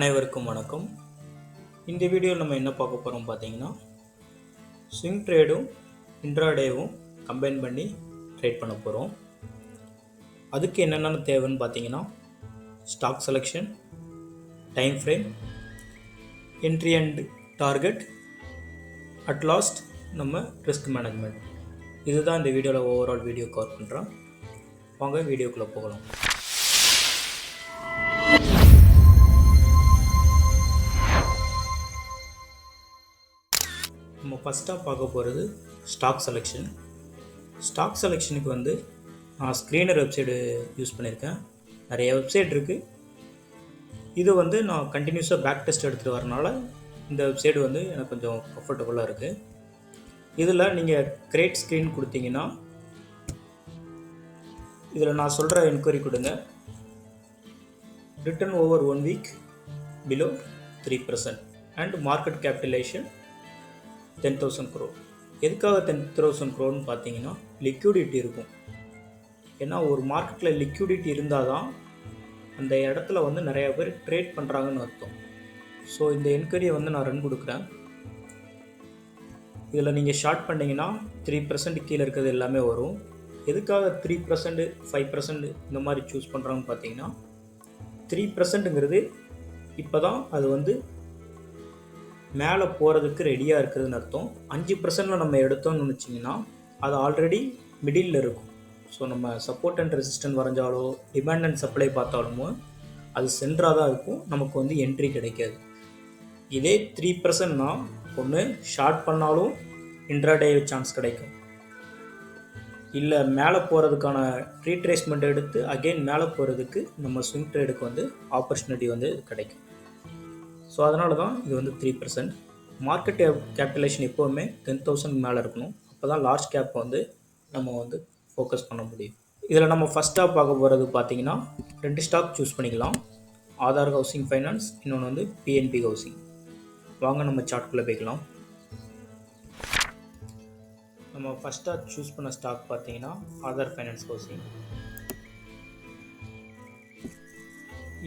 அனைவருக்கும் வணக்கம். இந்த வீடியோவில் நம்ம என்ன பார்க்க போகிறோம் பார்த்தீங்கன்னா ஸ்விங் ட்ரேடும் இன்ட்ராடேவும் கம்பைன் பண்ணி ட்ரேட் பண்ண போகிறோம் அதுக்கு என்னென்ன தேவைன்னு பார்த்தீங்கன்னா stock selection time frame entry and target at last நம்ம ரிஸ்க் மேனேஜ்மெண்ட் இதுதான் இந்த வீடியோவில் ஓவரால் வீடியோ கவர் பண்ணுறோம் வாங்க வீடியோக்குள்ளே போகலாம். நம்ம ஃபஸ்ட்டாக பார்க்க போகிறது ஸ்டாக் செலெக்ஷன் ஸ்டாக் செலெக்ஷனுக்கு வந்து நான் ஸ்க்ரீனர் வெப்சைடு யூஸ் பண்ணியிருக்கேன் நிறைய வெப்சைட் இருக்குது இது வந்து நான் கண்டினியூஸாக பேக் டெஸ்ட் எடுத்துகிட்டு வரனால இந்த வெப்சைடு வந்து எனக்கு கொஞ்சம் கம்ஃபர்டபுளாக இருக்குது இதில் நீங்கள் கிரேட் ஸ்க்ரீன் கொடுத்தீங்கன்னா இதில் நான் சொல்கிற என்கொயரி கொடுங்க. Return over one week below three percent and market capitalisation ten thousand crore எதுக்காக டென் தௌசண்ட் க்ரோர்னு பார்த்தீங்கன்னா லிக்யூடிட்டி இருக்கும். ஏன்னா ஒரு மார்க்கெட்டில் லிக்யூடிட்டி இருந்தால் தான் அந்த இடத்துல வந்து நிறையா பேர் ட்ரேட் பண்ணுறாங்கன்னு அர்த்தம். ஸோ இந்த என்கொயரியை வந்து நான் ரன் கொடுக்குறேன். இதில் நீங்கள் ஷார்ட் பண்ணிங்கன்னா த்ரீ பர்சன்ட் கீழே இருக்கிறது எல்லாமே வரும். எதுக்காக த்ரீ பர்சன்ட் ஃபைவ் பர்சன்ட் இந்த மாதிரி சூஸ் பண்ணுறாங்கன்னு பார்த்தீங்கன்னா த்ரீ பர்சன்ட்டுங்கிறது இப்போ தான் அது வந்து மேலே போகிறதுக்கு ரெடியாக இருக்குதுன்னு அர்த்தம். அஞ்சு பர்சன்டில் நம்ம எடுத்தோம்னு நினச்சிங்கன்னா அது ஆல்ரெடி மிடில் இருக்கும். ஸோ நம்ம சப்போர்ட் அண்ட் ரெசிஸ்டன்ட் வரைஞ்சாலோ டிமாண்ட் அண்ட் சப்ளை பார்த்தாலுமோ அது சென்டராக தான் இருக்கும். நமக்கு வந்து என்ட்ரி கிடைக்காது. இதே த்ரீ பர்சன்ட்னா ஒன்று ஷார்ட் பண்ணாலும் இன்ட்ராடே சான்ஸ் கிடைக்கும். இல்லை மேலே போகிறதுக்கான ரீட்ரேஸ்மெண்ட் எடுத்து அகெயின் மேலே போகிறதுக்கு நம்ம ஸ்விங் ட்ரேடுக்கு வந்து ஆப்பர்ச்சுனிட்டி வந்து கிடைக்கும். ஸோ அதனால தான் இது வந்து த்ரீ பர்சன்ட் மார்க்கெட் கேபிட்டலேஷன் எப்போவுமே டென் தௌசண்ட் மேலே இருக்கணும். அப்போ தான் லார்ஜ் கேப் வந்து நம்ம வந்து ஃபோக்கஸ் பண்ண முடியும். இதில் நம்ம ஃபஸ்ட்டாக பார்க்க போகிறது பார்த்தீங்கன்னா ரெண்டு ஸ்டாக் சூஸ் பண்ணிக்கலாம். ஆதார் ஹவுசிங் ஃபைனான்ஸ் இன்னொன்று வந்து பிஎன்பி ஹவுசிங் வாங்க நம்ம சார்ட்குள்ளே போய்க்கலாம். நம்ம ஃபஸ்ட்டாக சூஸ் பண்ண ஸ்டாக் பார்த்தீங்கன்னா ஆதார் ஃபைனான்ஸ் ஹவுசிங்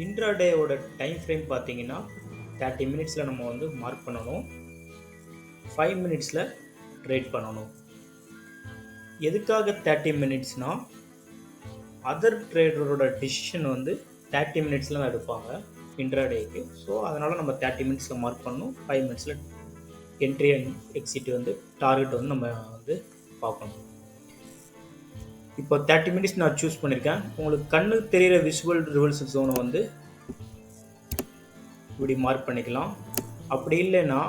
இன்ட்ராடேவோட டைம் ஃப்ரேம் பார்த்தீங்கன்னா தேர்ட்டி மினிட்ஸில் நம்ம வந்து மார்க் பண்ணணும். ஃபைவ் மினிட்ஸில் ட்ரேட் பண்ணணும். எதுக்காக தேர்ட்டி மினிட்ஸ்னால் அதர் ட்ரேடரோட டிசிஷன் வந்து தேர்ட்டி மினிட்ஸில் தான் எடுப்பாங்க இன்ட்ராடேக்கு ஸோ அதனால் நம்ம தேர்ட்டி மினிட்ஸில் மார்க் பண்ணணும் ஃபைவ் மினிட்ஸில் என்ட்ரி அண்ட் எக்ஸிட் வந்து டார்கெட் வந்து நம்ம வந்து பார்க்கணும். இப்போ தேர்ட்டி மினிட்ஸ் நான் சூஸ் பண்ணியிருக்கேன் உங்களுக்கு கண்ணுக்கு தெரிகிற விசுவல் ரிவல்ஸ் ஜோனை வந்து இப்படி மார்க் பண்ணிக்கலாம். அப்படி இல்லைன்னா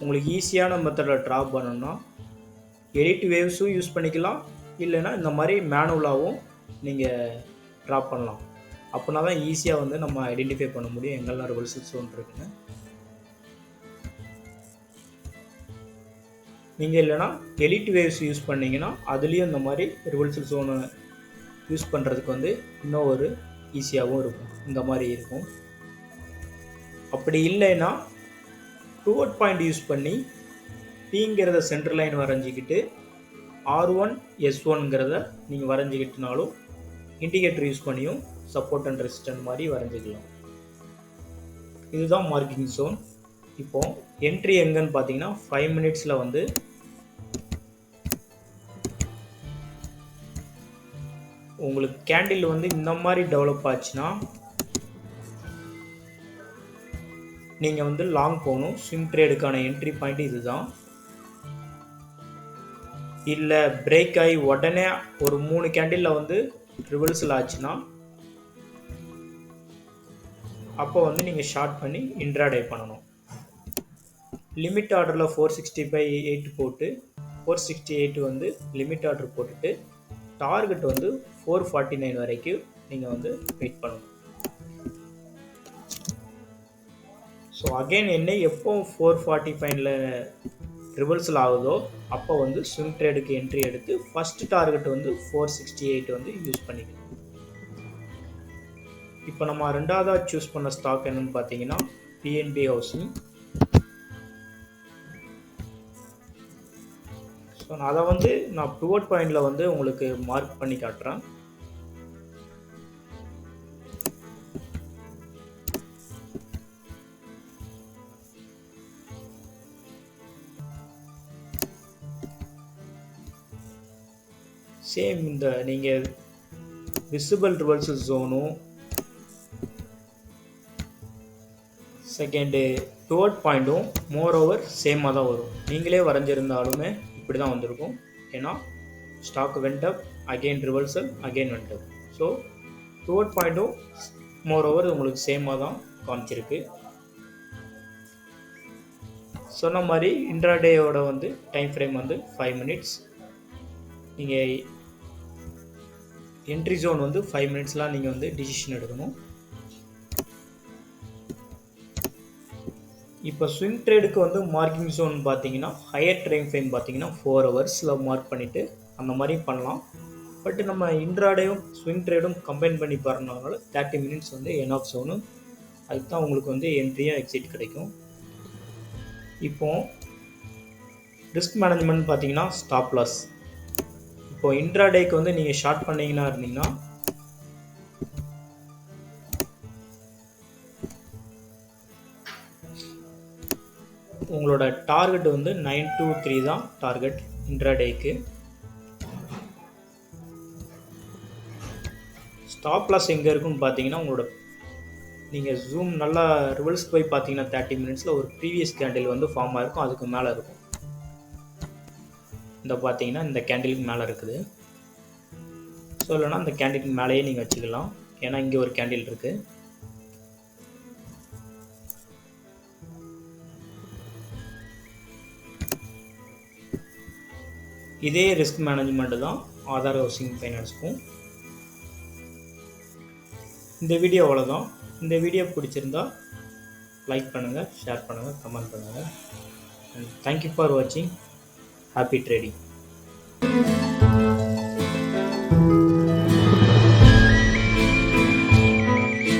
உங்களுக்கு ஈஸியான மெத்தடில் ட்ரா பண்ணணும்னா எடிட் வேவ்ஸும் யூஸ் பண்ணிக்கலாம். இல்லைன்னா இந்த மாதிரி மேனுவலாகவும் நீங்கள் ட்ரா பண்ணலாம். அப்படின்னா தான் ஈஸியாக வந்து நம்ம ஐடென்டிஃபை பண்ண முடியும். எங்கெல்லாம் ரிவல்ஸ் ஜோன் இருக்குன்னு. நீங்கள் இல்லைனா எலிட் வேவ்ஸ் யூஸ் பண்ணிங்கன்னா அதுலேயும் இந்த மாதிரி ரிவல்சல் ஜோனை யூஸ் பண்ணுறதுக்கு வந்து இன்னும் ஒரு ஈஸியாகவும் இருக்கும். இந்த மாதிரி இருக்கும். அப்படி இல்லைன்னா டூவர்ட் பாயிண்ட் யூஸ் பண்ணி பிங்கிறத சென்டர் லைன் வரைஞ்சிக்கிட்டு ஆர் ஒன் எஸ் ஒன்ங்கிறத நீங்கள் வரைஞ்சிக்கிட்டனாலும் இண்டிகேட்டர் யூஸ் பண்ணியும் சப்போர்ட் அண்ட் ரெசிஸ்டன்ட் மாதிரி வரைஞ்சிக்கலாம். இதுதான் மார்க்கிங் ஜோன் இப்போ என்ட்ரி எங்கன்னு பார்த்தீங்கன்னா ஃபைவ் மினிட்ஸில் வந்து உங்களுக்கு கேண்டில் வந்து இந்த மாதிரி டெவலப் ஆச்சுன்னா நீங்கள் வந்து லாங் போகணும். ஸ்விங் ட்ரேடுக்கான என்ட்ரி பாயிண்ட் இது தான் இல்லை பிரேக் ஆகி உடனே ஒரு மூணு கேண்டிலில் வந்து ரிவர்சல் ஆச்சுன்னா அப்போ வந்து நீங்கள் ஷார்ட் பண்ணி இன்ட்ராடே பண்ணணும். லிமிட் ஆர்டரில் ஃபோர் சிக்ஸ்டி ஃபைவ் எயிட் போட்டு ஃபோர் சிக்ஸ்டி எயிட் வந்து லிமிட் ஆர்டர் போட்டுட்டு டார்கெட் வந்து ஃபோர் ஃபார்ட்டி நைன் வரைக்கும் நீங்கள் வந்து வெயிட் பண்ணணும். ஸோ அகெயின் என்ன எப்போ ஃபோர் ஃபார்ட்டி ஃபைனில் ரிவர்சல் ஆகுதோ அப்போ வந்து ஸ்விங் ட்ரேடுக்கு என்ட்ரி எடுத்து ஃபஸ்ட் டார்கெட் வந்து ஃபோர் சிக்ஸ்டி எயிட் வந்து யூஸ் பண்ணிக்கணும். இப்போ நம்ம ரெண்டாவதாக சூஸ் பண்ண ஸ்டாக் என்னன்னு பார்த்தீங்கன்னா பிஎன்பி ஹவுசிங் ஸோ நான் அதை வந்து நான் ப்ரிவோட் பாயிண்டில் வந்து உங்களுக்கு மார்க் பண்ணி காட்டுறேன். சேம் இந்த நீங்கள் விசிபிள் ரிவர்சல் ஜோனும் செகண்டு டுவர்ட் பாயிண்ட்டும் மோர் ஓவர் சேமாக தான் வரும். நீங்களே வரைஞ்சிருந்தாலுமே இப்படி தான் வந்திருக்கும். ஏன்னா stock went up again reversal again went up so toward பாயிண்ட்டும் மோர் ஓவர் உங்களுக்கு சேமாக தான் காமிச்சிருக்கு. சொன்ன மாதிரி இன்ட்ராடேயோட வந்து டைம் ஃப்ரேம் வந்து ஃபைவ் மினிட்ஸ் நீங்கள் என்ட்ரி ஜோன் வந்து ஃபைவ் மினிட்ஸ்லாம் நீங்கள் வந்து டிசிஷன் எடுக்கணும். இப்போ ஸ்விங் ட்ரேடுக்கு வந்து மார்க்கிங் ஜோன் பார்த்தீங்கன்னா ஹையர் டைம் ஃப்ரேம் பார்த்தீங்கன்னா ஃபோர் ஹவர்ஸில் மார்க் பண்ணிவிட்டு அந்த மாதிரி பண்ணலாம். பட் நம்ம இன்ட்ராடேயும் ஸ்விங் ட்ரேடும் கம்பைன் பண்ணி பாருனால தேர்ட்டி மினிட்ஸ் வந்து என் ஆஃப் ஜோனு அதுக்கு தான் உங்களுக்கு வந்து என்ட்ரியாக எக்ஸிட் கிடைக்கும். இப்போ ரிஸ்க் மேனேஜ்மெண்ட் பார்த்தீங்கன்னா ஸ்டாப் லாஸ் இப்போ இன்ட்ராடேக்கு வந்து நீங்கள் ஷார்ட் பண்ணீங்கன்னா இருந்தீங்கன்னா உங்களோட டார்கெட் வந்து நைன் டூ த்ரீ தான் டார்கெட் இன்ட்ராடேக்கு ஸ்டாப் லாஸ் எங்கே இருக்குன்னு பார்த்தீங்கன்னா உங்களோட நீங்கள் ஜூம் நல்லா ரிவல்ஸ் போய் பார்த்தீங்கன்னா தேர்ட்டி மினிட்ஸில் ஒரு ப்ரீவியஸ் கேண்டில் வந்து ஃபார்ம் ஆகிருக்கும் அதுக்கு மேலே இருக்கும். இந்த பார்த்தீங்கன்னா இந்த கேண்டிலுக்கு மேலே இருக்குது. ஸோ இல்லைனா அந்த கேண்டிலுக்கு மேலேயே நீங்கள் வச்சுக்கலாம். ஏன்னா இங்கே ஒரு கேண்டில் இருக்குது இதே ரிஸ்க் மேனேஜ்மெண்ட்டு தான் ஆதார் ஹவுசிங் ஃபைனான்ஸ்க்கும் இந்த வீடியோ அவ்வளோதான் இந்த வீடியோ பிடிச்சிருந்தா லைக் பண்ணுங்கள் ஷேர் பண்ணுங்கள் கமெண்ட் பண்ணுங்கள் அண்ட் தேங்க்யூ ஃபார் வாட்சிங் happy trading